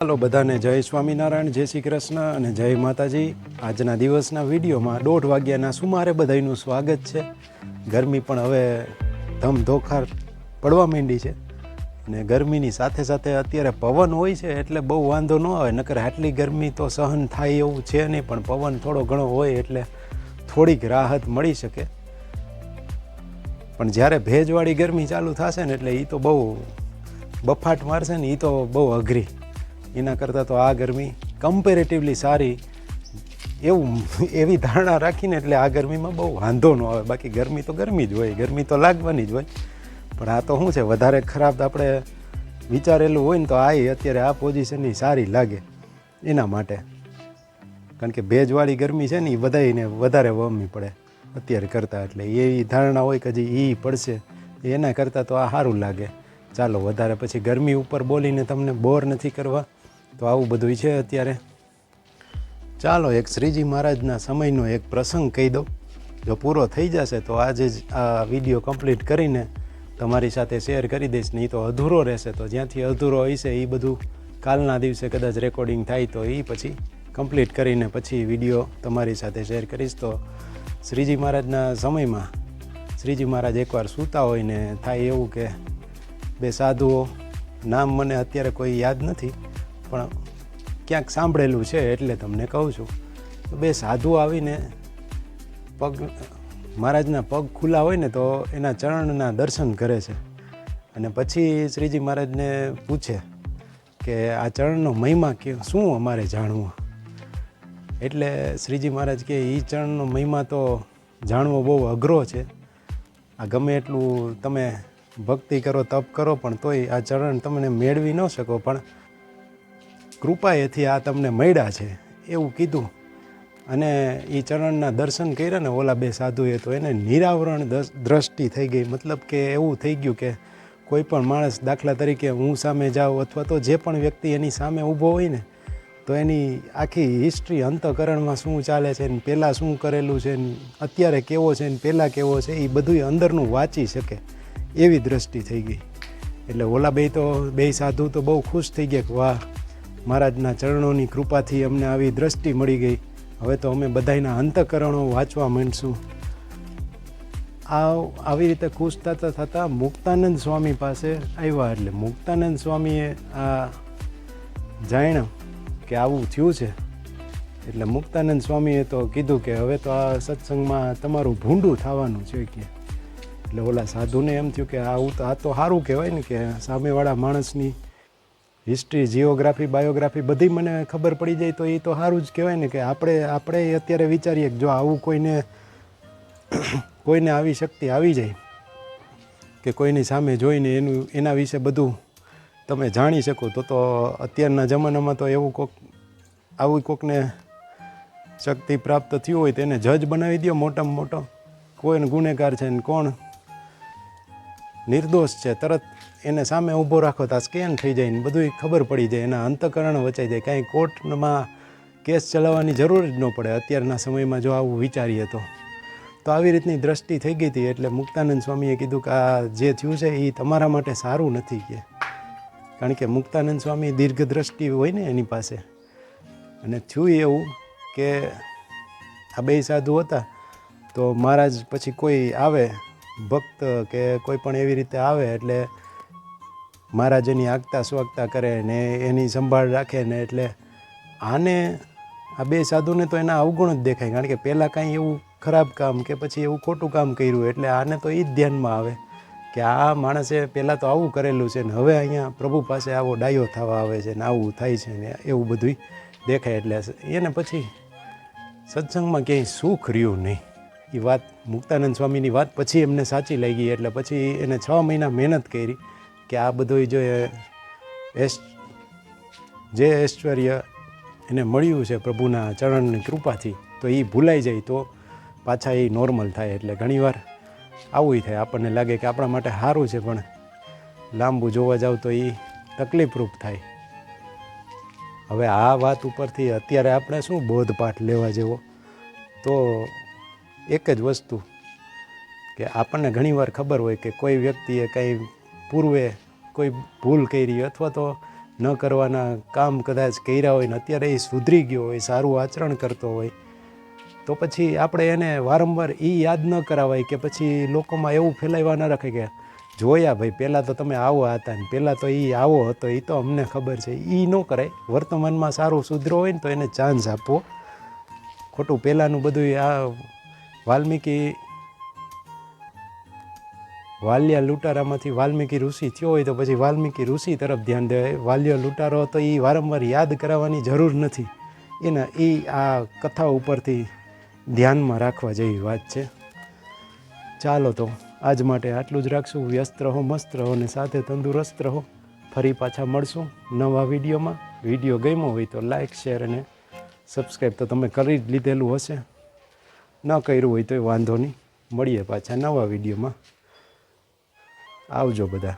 ચાલો બધાને, જય સ્વામિનારાયણ, જય શ્રી કૃષ્ણ અને જય માતાજી. આજના દિવસના વિડીયોમાં દોઢ વાગ્યાના સુમારે બધાનું સ્વાગત છે. ગરમી પણ હવે ધમધોખાર પડવા માંડી છે અને ગરમીની સાથે સાથે અત્યારે પવન હોય છે એટલે બહુ વાંધો ન આવે, નકર આટલી ગરમી તો સહન થાય એવું છે નહીં, પણ પવન થોડો ઘણો હોય એટલે થોડીક રાહત મળી શકે. પણ જ્યારે ભેજવાળી ગરમી ચાલુ થશે ને એટલે એ તો બહુ બફાટ મારશે ને એ તો બહુ અઘરી. એના કરતાં તો આ ગરમી કમ્પેરેટિવલી સારી. એવું, એવી ધારણા રાખીને એટલે આ ગરમીમાં બહુ વાંધો ન આવે. બાકી ગરમી તો ગરમી જ હોય, ગરમી તો લાગવાની જ હોય. પણ આ તો શું છે, વધારે ખરાબ આપણે વિચારેલું હોય ને તો આ અત્યારે આ પોઝિશનની સારી લાગે એના માટે. કારણ કે ભેજવાળી ગરમી છે ને, એ બધાને વધારે વમી પડે અત્યારે કરતાં. એટલે એવી ધારણા હોય કે હજી એ પડશે, એના કરતાં તો આ સારું લાગે. ચાલો, વધારે પછી ગરમી ઉપર બોલીને તમને બોર નથી કરવા. તો આવું બધું છે અત્યારે. ચાલો, એક શ્રીજી મહારાજના સમયનો એક પ્રસંગ કહી દઉં. જો પૂરો થઈ જશે, તો આજે જ આ વીડિયો કમ્પ્લીટ કરીને તમારી સાથે શેર કરી દઈશ, નહીં તો અધૂરો રહેશે. તો જ્યાંથી અધૂરો હશે એ બધું કાલના દિવસે કદાચ રેકોર્ડિંગ થાય, તો એ પછી કમ્પ્લીટ કરીને પછી વીડિયો તમારી સાથે શેર કરીશ. તો શ્રીજી મહારાજના સમયમાં શ્રીજી મહારાજ એકવાર સૂતા હોય ને થાય એવું કે, બે સાધુઓ, નામ મને અત્યારે કોઈ યાદ નથી પણ ક્યાંક સાંભળેલું છે એટલે તમને કહું છું. તો બે સાધુ આવીને પગ, મહારાજના પગ ખુલ્લા હોય ને તો એના ચરણના દર્શન કરે છે. અને પછી શ્રીજી મહારાજને પૂછે કે આ ચરણનો મહિમા કે, શું અમારે જાણવું? એટલે શ્રીજી મહારાજ કે એ ચરણનો મહિમા તો જાણવો બહુ અઘરો છે. આ ગમે એટલું તમે ભક્તિ કરો, તપ કરો, પણ તોય આ ચરણ તમને મેળવી ન શકો. પણ કૃપાએથી આ તમને મળ્યા છે, એવું કીધું. અને એ ચરણના દર્શન કર્યા ને ઓલા બે સાધુએ તો એને નિરાવરણ દ્રષ્ટિ થઈ ગઈ. મતલબ કે એવું થઈ ગયું કે કોઈ પણ માણસ દાખલા તરીકે હું સામે જાઉં અથવા તો જે પણ વ્યક્તિ એની સામે ઊભો હોય ને, તો એની આખી હિસ્ટ્રી અંતકરણમાં શું ચાલે છે ને, પહેલાં શું કરેલું છે ને, અત્યારે કેવો છે ને, પહેલાં કેવો છે એ બધું અંદરનું વાંચી શકે એવી દ્રષ્ટિ થઈ ગઈ. એટલે ઓલા બે તો, બે સાધુ તો બહુ ખુશ થઈ ગયા કે વાહ મહારાજના ચરણોની કૃપાથી અમને આવી દ્રષ્ટિ મળી ગઈ. હવે તો અમે બધાયના અંતકરણો વાંચવા માંડશું. આ આવી રીતે ખુશ થતાં થતાં મુક્તાનંદ સ્વામી પાસે આવ્યા એટલે મુક્તાનંદ સ્વામીએ આ જાણ્યું કે આવું થયું છે. એટલે મુક્તાનંદ સ્વામીએ તો કીધું કે હવે તો આ સત્સંગમાં તમારું ભૂંડું થવાનું છે કે. એટલે ઓલા સાધુને એમ થયું કે આવું તો આ તો સારું કહેવાય ને કે સામેવાળા માણસની હિસ્ટ્રી જીઓગ્રાફી બાયોગ્રાફી બધી મને ખબર પડી જાય તો એ તો સારું જ કહેવાય ને કે આપણે આપણે અત્યારે વિચારીએ કે જો આવું કોઈને કોઈને આવી શક્તિ આવી જાય કે કોઈની સામે જોઈને એનું, એના વિશે બધું તમે જાણી શકો તો તો અત્યારના જમાનામાં તો એવું કોક, આવું કોકને શક્તિ પ્રાપ્ત થયું હોય તેને જજ બનાવી દો મોટામાં મોટો. કોઈને ગુનેગાર છે ને કોણ નિર્દોષ છે. તરત એને સામે ઊભો રાખો તો સ્કેન થઈ જાય ને બધું ખબર પડી જાય એના અંતકરણ વચાઈ જાય. કાંઈ કોર્ટમાં કેસ ચલાવવાની જરૂર જ ન પડે. અત્યારના સમયમાં જો આવું વિચારીએ તો. તો આવી રીતની દ્રષ્ટિ થઈ ગઈ હતી એટલે મુક્તાનંદ સ્વામીએ કીધું કે આ જે થયું છે એ તમારા માટે સારું નથી કે. કારણ કે મુક્તાનંદ સ્વામી દીર્ઘ દ્રષ્ટિ હોય ને એની પાસે. અને થયું એવું કે આ બે સાધુ હતા. તો મહારાજ પછી કોઈ આવે ભક્ત કે કોઈ પણ એવી રીતે આવે એટલે મહારાજ એની આગતા સ્વાગતા કરે ને એની સંભાળ રાખે ને એટલે આને આ બે સાધુને તો એના અવગુણ જ દેખાય. કારણ કે પહેલાં કાંઈ એવું ખરાબ કામ કે પછી એવું ખોટું કામ કર્યું એટલે આને તો એ જ ધ્યાનમાં આવે કે આ માણસે પહેલાં તો આવું કરેલું છે ને હવે અહીંયા પ્રભુ પાસે આવો ડાયો થવા આવે છે ને આવું થાય છે ને એવું બધું દેખાય એટલે એને પછી સત્સંગમાં ક્યાંય સુખ રહ્યું નહીં. એ વાત મુક્તાનંદ સ્વામીની વાત પછી એમને સાચી લાગી, એટલે પછી એને છ મહિના મહેનત કરી કે આ બધું જો એસ, જે ઐશ્વર્ય એને મળ્યું છે પ્રભુના ચરણની કૃપાથી, તો એ ભૂલાઈ જાય તો પાછા એ નોર્મલ થાય, એટલે ઘણીવાર આવું થાય. આપણને લાગે કે આપણા માટે સારું છે, પણ લાંબુ જોવા જાવ તો એ તકલીફરૂપ થાય. હવે આ વાત ઉપરથી અત્યારે આપણે શું બોધપાઠ લેવા જેવો? તો એક જ વસ્તુ કે આપણને ઘણીવાર ખબર હોય કે કોઈ વ્યક્તિએ કંઈ પૂર્વે કોઈ ભૂલ કરી અથવા તો ન કરવાના કામ કદાચ કર્યા હોય ને અત્યારે એ સુધરી ગયો હોય, સારું આચરણ કરતો હોય, તો પછી આપણે એને વારંવાર એ યાદ ન કરાવાય કે પછી લોકોમાં એવું ફેલાવવા ન રાખે કે જોયા ભાઈ, પહેલાં તો તમે આવો હતા ને પહેલાં તો એ આવો હતો એ તો અમને ખબર છે. એ ન કરાય. વર્તમાનમાં સારું સુધરો હોય ને તો એને ચાન્સ આપવો. ખોટું પહેલાંનું બધું આ વાલ્મીકી વાલ્યા લૂંટારામાંથી વાલ્મીકી ઋષિ થયો હોય તો પછી વાલ્મીકી ઋષિ તરફ ધ્યાન દેવાય વાલ્ય લૂંટારો તો એ વારંવાર યાદ કરાવવાની જરૂર નથી. એના એ આ કથા ઉપરથી ધ્યાનમાં રાખવા જેવી વાત છે. ચાલો તો આજ માટે આટલું જ રાખશું. વ્યસ્ત રહો, મસ્ત રહો અને સાથે તંદુરસ્ત રહો. ફરી પાછા મળશું નવા વિડીયોમાં. વીડિયો ગમ્યો હોય તો લાઇક શેર અને સબસ્ક્રાઈબ તો તમે કરી જ લીધેલું હશે. ન કર્યું હોય તો વાંધો નહીં. મળીએ પાછા નવા વિડીયોમાં. આવજો બધા.